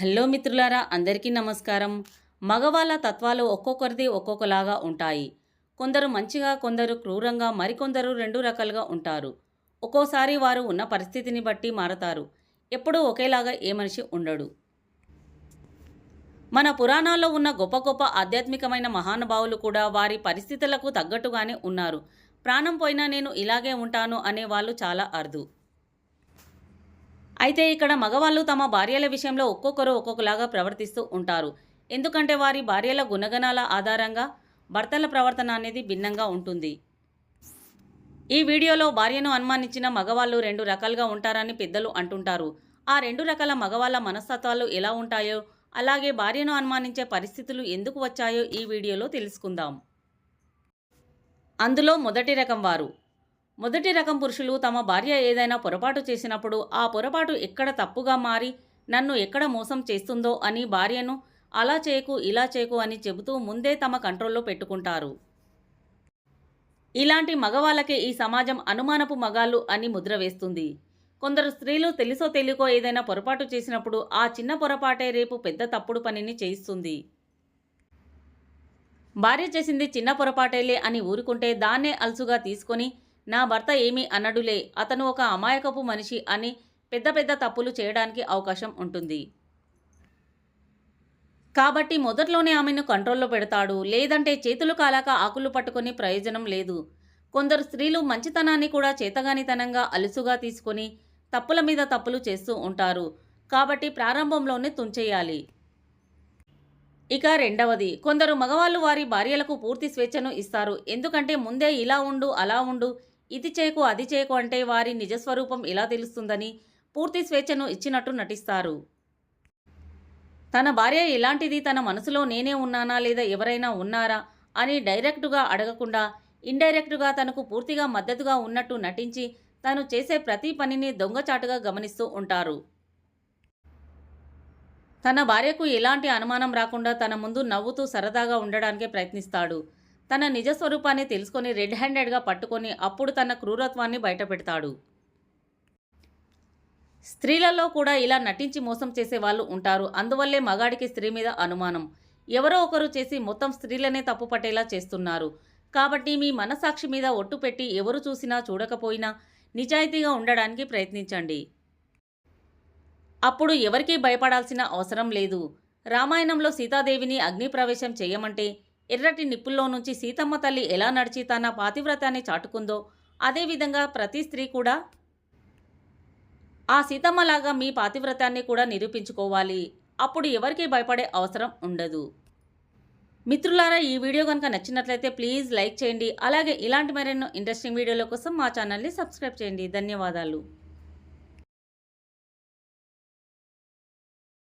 Hello మిత్రులారా అందరికీ నమస్కారం. మగవాళ్ళ తత్వాలు ఒక్కొక్కరిది ఒక్కొక్కలాగా ఉంటాయి. కొందరు మంచిగా కొందరు క్రూరంగా మరికొందరు రెండు రకాలుగా ఉంటారు. ఒక్కోసారి వారు ఉన్న పరిస్థితిని బట్టి మారతారు. ఎప్పుడూ ఒకేలాగా ఏ మనిషి ఉండడు. మన పురాణాల్లో ఉన్న గొప్ప గొప్ప ఆధ్యాత్మికమైన మహానుభావులు కూడా వారి పరిస్థితులకు తగ్గట్టుగానే ఉన్నారు. ప్రాణం పోయినా నేను ఇలాగే ఉంటాను అనే వాళ్ళు చాలా అరుదు. అయితే ఇక్కడ మగవాళ్ళు తమ భార్యల విషయంలో ఒక్కొక్కరు ఒక్కొక్కలాగా ప్రవర్తిస్తూ ఉంటారు. ఎందుకంటే వారి భార్యల గుణగణాల ఆధారంగా భర్తల ప్రవర్తన అనేది భిన్నంగా ఉంటుంది. ఈ వీడియోలో భార్యను అనుమానించిన మగవాళ్ళు రెండు రకాలుగా ఉంటారని పెద్దలు అంటుంటారు. ఆ రెండు రకాల మగవాళ్ళ మనస్తత్వాలు ఎలా ఉంటాయో అలాగే భార్యను అనుమానించే పరిస్థితులు ఎందుకు వచ్చాయో ఈ వీడియోలో తెలుసుకుందాం. అందులో మొదటి రకం వారు మొదటి రకం పురుషులు తమ భార్య ఏదైనా పొరపాటు చేసినప్పుడు ఆ పొరపాటు ఎక్కడ తప్పుగా మారి నన్ను ఎక్కడ మోసం చేస్తుందో అని భార్యను అలా చేయకు ఇలా చేయకు అని చెబుతూ ముందే తమ కంట్రోల్లో పెట్టుకుంటారు. ఇలాంటి మగవాళ్ళకే ఈ సమాజం అనుమానపు మగాళ్ళు అని ముద్ర వేస్తుంది. కొందరు స్త్రీలు తెలుసో తెలియకో ఏదైనా పొరపాటు చేసినప్పుడు ఆ చిన్న పొరపాటే రేపు పెద్ద తప్పుడు పనిని చేయిస్తుంది. భార్య చేసింది చిన్న పొరపాటేలే అని ఊరుకుంటే దాన్నే అలసుగా తీసుకొని నా భర్త ఏమీ అనడులే. అతను ఒక అమాయకపు మనిషి అని పెద్ద పెద్ద తప్పులు చేయడానికి అవకాశం ఉంటుంది. కాబట్టి మొదట్లోనే ఆమెను కంట్రోల్లో పెడతాడు. లేదంటే చేతులు కాలాక ఆకులు పట్టుకొని ప్రయోజనం లేదు. కొందరు స్త్రీలు మంచితనాన్ని కూడా చేతగానితనంగా అలుసుగా తీసుకొని తప్పుల మీద తప్పులు చేస్తూ ఉంటారు. కాబట్టి ప్రారంభంలోనే తుంచేయాలి. ఇక రెండవది కొందరు మగవాళ్ళు వారి భార్యలకు పూర్తి స్వేచ్ఛను ఇస్తారు. ఎందుకంటే ముందే ఇలా ఉండు అలా ఉండు ఇది చేయకు అది చేయకు అంటే వారి నిజస్వరూపం ఎలా తెలుస్తుందని పూర్తి స్వేచ్ఛను ఇచ్చినట్టు నటిస్తారు. తన భార్య ఎలాంటిది తన మనసులో నేనే ఉన్నానా లేదా ఎవరైనా ఉన్నారా అని డైరెక్టుగా అడగకుండా ఇండైరెక్టుగా తనకు పూర్తిగా మద్దతుగా ఉన్నట్టు నటించి తను చేసే ప్రతి పనిని దొంగచాటుగా గమనిస్తూ ఉంటారు. తన భార్యకు ఎలాంటి అనుమానం రాకుండా తన ముందు నవ్వుతూ సరదాగా ఉండడానికే ప్రయత్నిస్తాడు. తన నిజ స్వరూపాన్ని తెలుసుకొని రెడ్ హ్యాండెడ్గా పట్టుకొని అప్పుడు తన క్రూరత్వాన్ని బయటపెడతాడు. స్త్రీలలో కూడా ఇలా నటించి మోసం చేసే వాళ్ళు ఉంటారు. అందువల్లే మగాడికి స్త్రీ మీద అనుమానం. ఎవరో ఒకరు చేసి మొత్తం స్త్రీలనే తప్పు పట్టేలా చేస్తున్నారు. కాబట్టి మీ మనసాక్షి మీద ఒట్టు పెట్టి ఎవరు చూసినా చూడకపోయినా నిజాయితీగా ఉండడానికి ప్రయత్నించండి. అప్పుడు ఎవరికీ భయపడాల్సిన అవసరం లేదు. రామాయణంలో సీతాదేవిని అగ్నిప్రవేశం చేయమంటే ఎర్రటి నిప్పుల్లో నుంచి సీతమ్మ తల్లి ఎలా నడిచి తన పాతివ్రతాన్ని చాటుకుందో అదేవిధంగా ప్రతి స్త్రీ కూడా ఆ సీతమ్మలాగా మీ పాతివ్రతాన్ని కూడా నిరూపించుకోవాలి. అప్పుడు ఎవరికీ భయపడే అవసరం ఉండదు. మిత్రులారా ఈ వీడియో కనుక నచ్చినట్లయితే ప్లీజ్ లైక్ చేయండి. అలాగే ఇలాంటి మరెన్నో ఇంట్రెస్టింగ్ వీడియోల కోసం మా ఛానల్ని సబ్స్క్రైబ్ చేయండి. ధన్యవాదాలు.